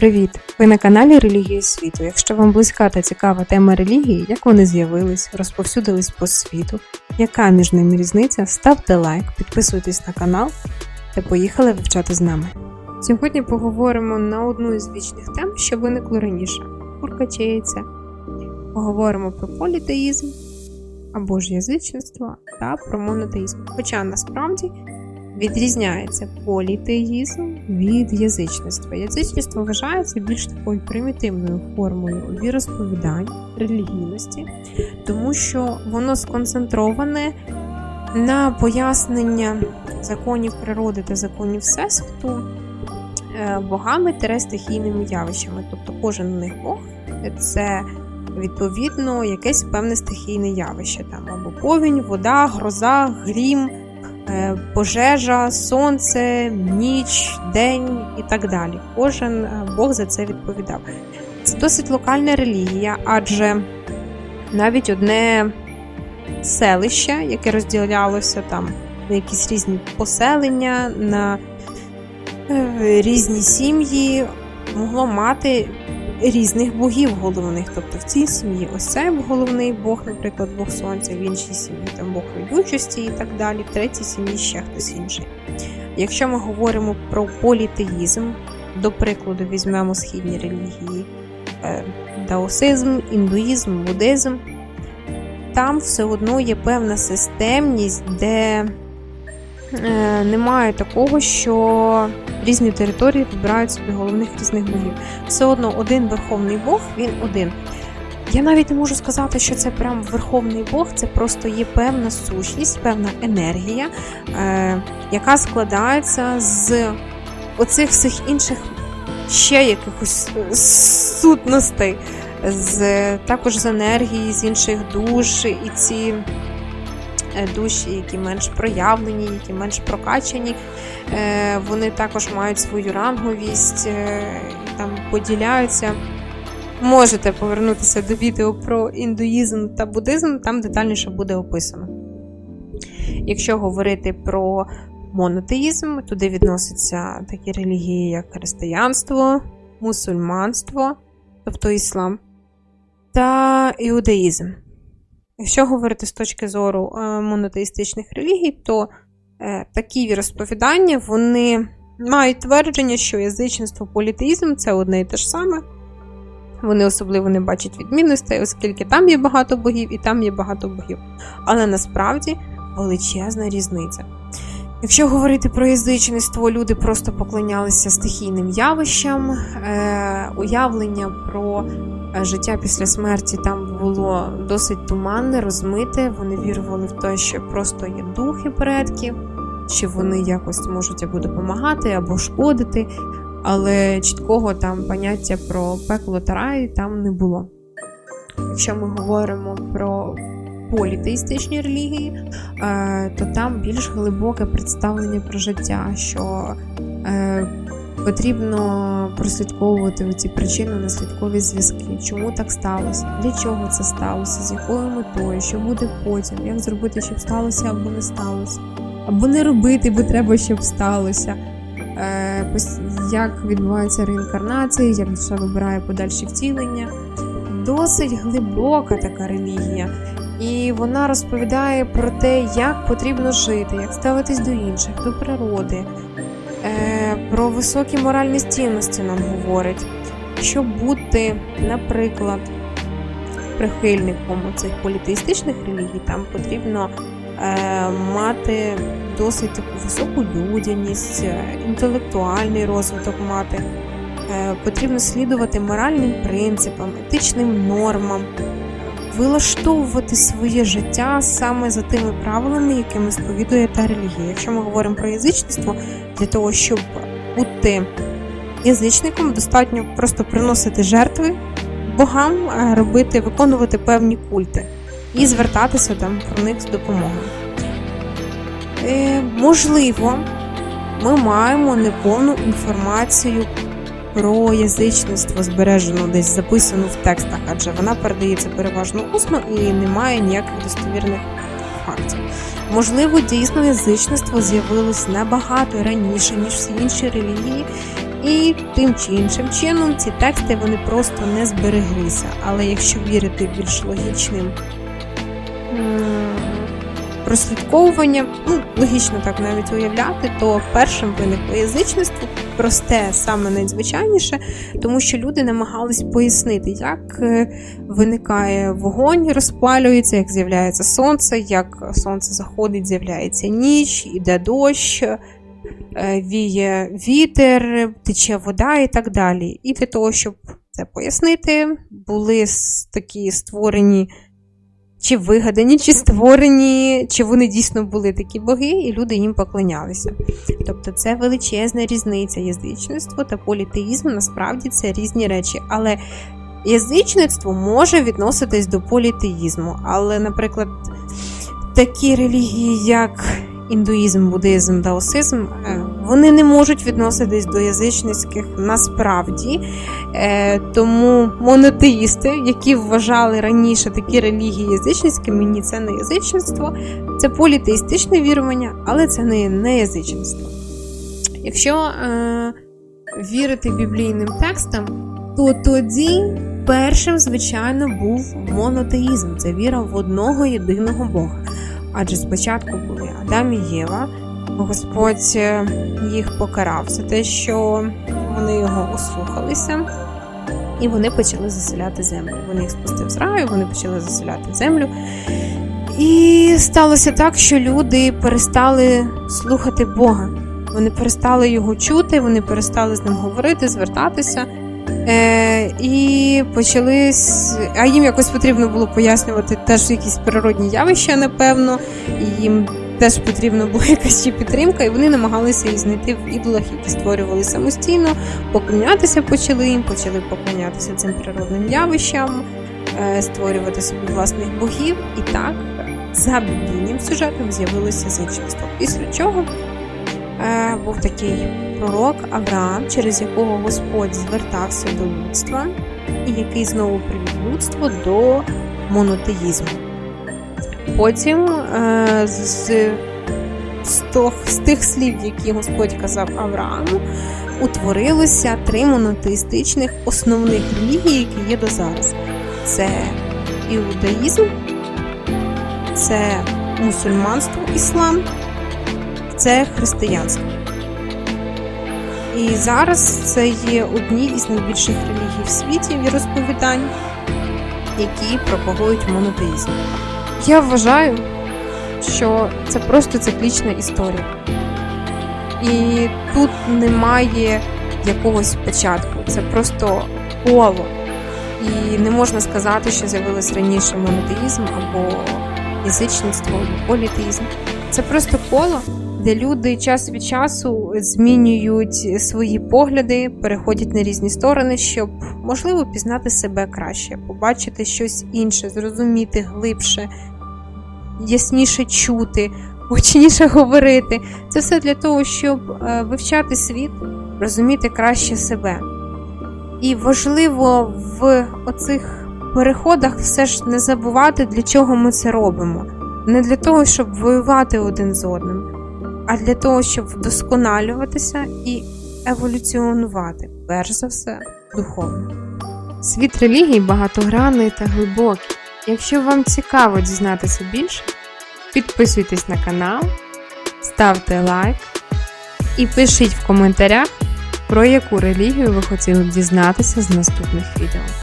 Привіт! Ви на каналі Релігії світу. Якщо вам близька та цікава тема релігії, як вони з'явились, розповсюдились по світу, яка між ними різниця, ставте лайк, підписуйтесь на канал та поїхали вивчати з нами. Сьогодні поговоримо на одну із вічних тем, що виникло раніше курка. Поговоримо про політеїзм або ж язичництво та про монотеїзм. Хоча насправді відрізняється політеїзм від язичництва. Язичництво вважається більш такою примітивною формою віросповідань, релігійності, тому що воно сконцентроване на пояснення законів природи та законів всесвіту е, богами та стихійними явищами. Тобто кожен них Бог це відповідно якесь певне стихійне явище, там або повінь, вода, гроза, грім пожежа, сонце, ніч, день і так далі. Кожен е, Бог за це відповідав. Це досить локальна релігія, адже навіть одне селище, яке розділялося там на якісь різні поселення, на е, різні сім'ї, могло мати різних богів головних. Тобто в цій сім'ї ось цей головний Бог, наприклад, Бог Сонця, в іншій сім'ї там Бог родючості і так далі, в третій сім'ї ще хтось інший. Якщо ми говоримо про політеїзм, до прикладу, візьмемо східні релігії, е, даосизм, індуїзм, буддизм, там все одно є певна системність, де немає такого, що різні території вибирають собі головних різних богів. Все одно один верховний Бог, він один. Я навіть не можу сказати, що це прям верховний Бог, це просто є певна сущність, певна енергія, е, яка складається з оцих всіх інших ще якихось е, сутностей, з, також з енергії, з інших душ, і ці е, душі, які менш проявлені, які менш прокачані, е, вони також мають свою ранговість, е, там поділяються. Можете повернутися до відео про індуїзм та буддизм, там детальніше буде описано. Якщо говорити про монотеїзм, туди відносяться такі релігії, як християнство, мусульманство, тобто іслам, та іудаїзм. Якщо говорити з точки зору е, монотеїстичних релігій, то е, такі віросповідання вони мають твердження, що язичництво, політеїзм це одне і те ж саме. Вони особливо не бачать відмінностей, оскільки там є багато богів і там є багато богів. Але насправді величезна різниця. Якщо говорити про язичництво, люди просто поклонялися стихійним явищам, е, уявлення про е, життя після смерті там було досить туманне, розмите. Вони вірували в те, що просто є духи предків, що вони якось можуть або допомагати, або шкодити але чіткого там поняття про пекло та рай там не було. Якщо ми говоримо про політеїстичні релігії, е, то там більш глибоке представлення про життя, що е, потрібно прослідковувати ці причинно-наслідкові зв'язки, чому так сталося, для чого це сталося, з якою метою, що буде потім, як зробити, щоб сталося або не сталося, або не робити, бо треба, щоб сталося. Е, як відбувається реінкарнація, як душа вибирає подальші втілення. Досить глибока така релігія, і вона розповідає про те, як потрібно жити, як ставитись до інших, до природи, е, про високі моральні цінності нам говорить. Щоб бути, наприклад, прихильником цих політеїстичних релігій, там потрібно е, мати досить таку високу людяність, е, інтелектуальний розвиток мати. Потрібно слідувати моральним принципам, етичним нормам, вилаштовувати своє життя саме за тими правилами, якими сповідує та релігія. Якщо ми говоримо про язичництво, для того, щоб бути язичником, достатньо просто приносити жертви богам, е, робити, виконувати певні культи і звертатися там про них з допомогою. Е, Можливо, ми маємо неповну інформацію про язичництво, збережену десь записану в текстах, адже вона передається переважно усно і немає ніяких достовірних фактів. Можливо, дійсно язичництво з'явилось набагато раніше, ніж всі інші релігії, І тим чи іншим чином ці тексти вони просто не збереглися. Але якщо вірити більш логічним м, прослідковуванням, ну, логічно так навіть уявляти, то першим виникло язичництво, просте, саме найзвичайніше, тому що люди намагались пояснити, як е, виникає вогонь, розпалюється, як з'являється сонце, як сонце заходить, з'являється ніч, іде дощ, е, віє вітер, тече вода і так далі. І для того, щоб це пояснити, були такі створені. Чи вигадані, чи створені, чи вони дійсно були такі боги, і люди їм поклонялися. Тобто це величезна різниця. Язичництво та політеїзм насправді це різні речі. Але язичництво може відноситись до політеїзму. Але, наприклад, такі релігії, як індуїзм, буддизм, даосизм, е, вони не можуть відноситись до язичницьких насправді. Е, Тому монотеїсти, які вважали раніше такі релігії язичницькими, ні, це не язичництво, це політеїстичне вірування, але це не, не язичництво. Якщо е, вірити біблійним текстам, то тоді першим, звичайно, був монотеїзм це віра в одного єдиного Бога. Адже спочатку були Адам і Єва, Господь е, їх покарав за те, що вони його ослухалися, і вони почали заселяти землю. Вони їх спустив з раю, вони почали заселяти землю. І сталося так, що люди перестали слухати Бога. Вони перестали його чути, вони перестали з ним говорити, звертатися. Е, і почали. А їм якось потрібно було пояснювати теж якісь природні явища, напевно, і їм теж потрібна була якась ще підтримка, і вони намагалися її знайти в ідолах, які створювали самостійно, поклонятися почали їм, почали поклонятися цим природним явищам, е, створювати собі власних богів. І так, за біблійним сюжетом з'явилося язичництво. Після чого е, був такий пророк Авраам, через якого Господь звертався до людства, і який знову привів людство до монотеїзму. Потім е, з, з, тох, з тих слів, які Господь казав Аврааму, утворилося три монотеїстичних основних релігії, які є до зараз. Це іудаїзм, це мусульманство, іслам, це християнство. І зараз це є одні із найбільших релігій в світі віросповідань, які пропагують монотеїзм. Я вважаю, що це просто циклічна історія. І тут немає якогось початку, це просто коло. І не можна сказати, що з'явилось раніше монотеїзм або язичництво, або політеїзм. Це просто коло, де люди час від часу змінюють свої погляди, переходять на різні сторони, щоб можливо пізнати себе краще, побачити щось інше, зрозуміти глибше, ясніше чути, гучніше говорити. Це все для того, щоб е, вивчати світ, розуміти краще себе. І важливо в оцих переходах все ж не забувати, для чого ми це робимо. Не для того, щоб воювати один з одним, а для того, щоб вдосконалюватися і еволюціонувати, перш за все, духовно. Світ релігій багатогранний та глибокий. Якщо вам цікаво дізнатися більше, підписуйтесь на канал, ставте лайк і пишіть в коментарях, про яку релігію ви хотіли б дізнатися з наступних відео.